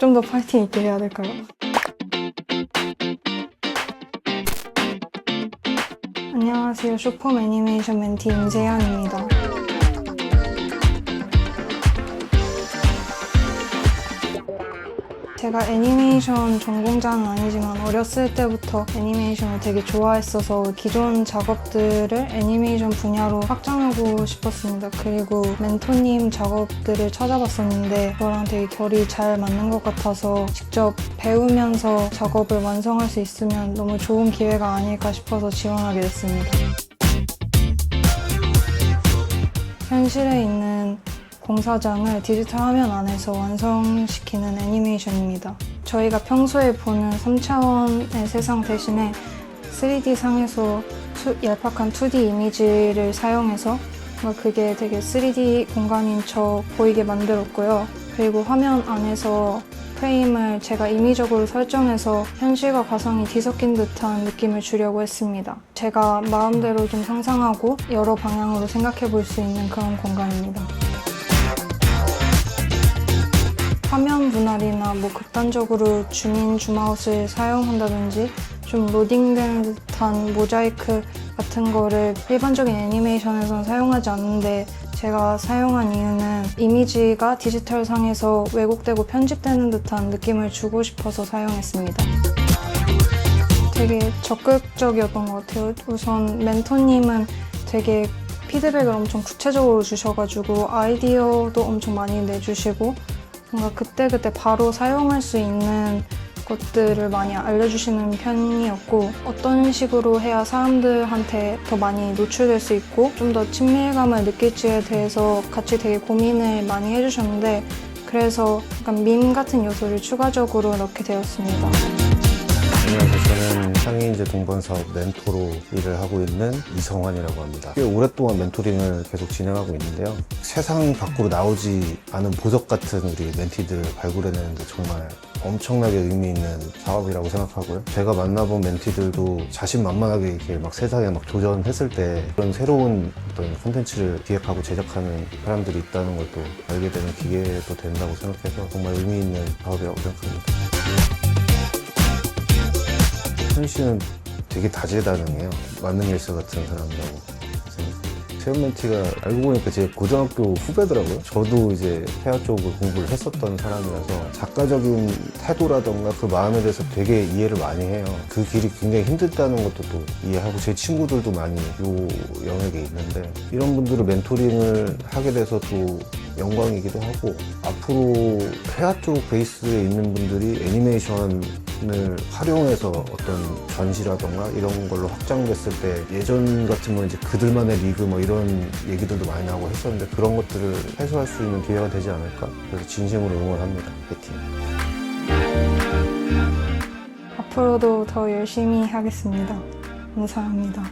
좀 더 파이팅 있게 해야 될까요? 안녕하세요. 슈퍼 애니메이션 멘티 임세연입니다. 제가 애니메이션 전공자는 아니지만 어렸을 때부터 애니메이션을 되게 좋아했어서 기존 작업들을 애니메이션 분야로 확장하고 싶었습니다. 그리고 멘토님 작업들을 찾아봤었는데 저랑 되게 결이 잘 맞는 것 같아서 직접 배우면서 작업을 완성할 수 있으면 너무 좋은 기회가 아닐까 싶어서 지원하게 됐습니다. 현실에 있는 공사장을 디지털 화면 안에서 완성시키는 애니메이션입니다. 저희가 평소에 보는 3차원의 세상 대신에 3D 상에서 투- 얄팍한 2D 이미지를 사용해서 뭔가 그게 되게 3D 공간인 척 보이게 만들었고요. 그리고 화면 안에서 프레임을 제가 임의적으로 설정해서 현실과 가상이 뒤섞인 듯한 느낌을 주려고 했습니다. 제가 마음대로 좀 상상하고 여러 방향으로 생각해 볼 수 있는 그런 공간입니다. 분할이나 뭐 극단적으로 줌인 줌아웃을 사용한다든지 좀 로딩된 듯한 모자이크 같은 거를 일반적인 애니메이션에서는 사용하지 않는데 제가 사용한 이유는 이미지가 디지털 상에서 왜곡되고 편집되는 듯한 느낌을 주고 싶어서 사용했습니다. 되게 적극적이었던 것 같아요. 우선 멘토님은 되게 피드백을 엄청 구체적으로 주셔가지고 아이디어도 엄청 많이 내주시고 뭔가 그때그때 바로 사용할 수 있는 것들을 많이 알려주시는 편이었고 어떤 식으로 해야 사람들한테 더 많이 노출될 수 있고 좀 더 친밀감을 느낄지에 대해서 같이 되게 고민을 많이 해주셨는데 그래서 약간 밈 같은 요소를 추가적으로 넣게 되었습니다. 안녕하세요. 저는 상해인재 동반 사업 멘토로 일을 하고 있는 이성환이라고 합니다. 꽤 오랫동안 멘토링을 계속 진행하고 있는데요. 세상 밖으로 나오지 않은 보석 같은 우리 멘티들을 발굴해내는데 정말 엄청나게 의미 있는 사업이라고 생각하고요. 제가 만나본 멘티들도 자신만만하게 이렇게 막 세상에 막 도전했을 때 그런 새로운 어떤 콘텐츠를 기획하고 제작하는 사람들이 있다는 걸 또 알게 되는 기회도 된다고 생각해서 정말 의미 있는 사업이라고 생각합니다. 현 씨는 되게 다재다능해요. 만능일서 같은 사람이라고 생각해요. 세연 멘티가 알고 보니까 제 고등학교 후배더라고요. 저도 이제 회화 쪽을 공부를 했었던 사람이라서 작가적인 태도라던가 그 마음에 대해서 되게 이해를 많이 해요. 그 길이 굉장히 힘들다는 것도 또 이해하고 제 친구들도 많이 요 영역에 있는데 이런 분들을 멘토링을 하게 돼서 또 영광이기도 하고 앞으로 회화 쪽 베이스에 있는 분들이 애니메이션을 활용해서 어떤 전시라던가 이런 걸로 확장됐을 때 예전 같으면 이제 그들만의 리그 뭐 이런 얘기들도 많이 나오고 했었는데 그런 것들을 해소할 수 있는 기회가 되지 않을까 그래서 진심으로 응원합니다 파이팅 앞으로도 더 열심히 하겠습니다. 감사합니다.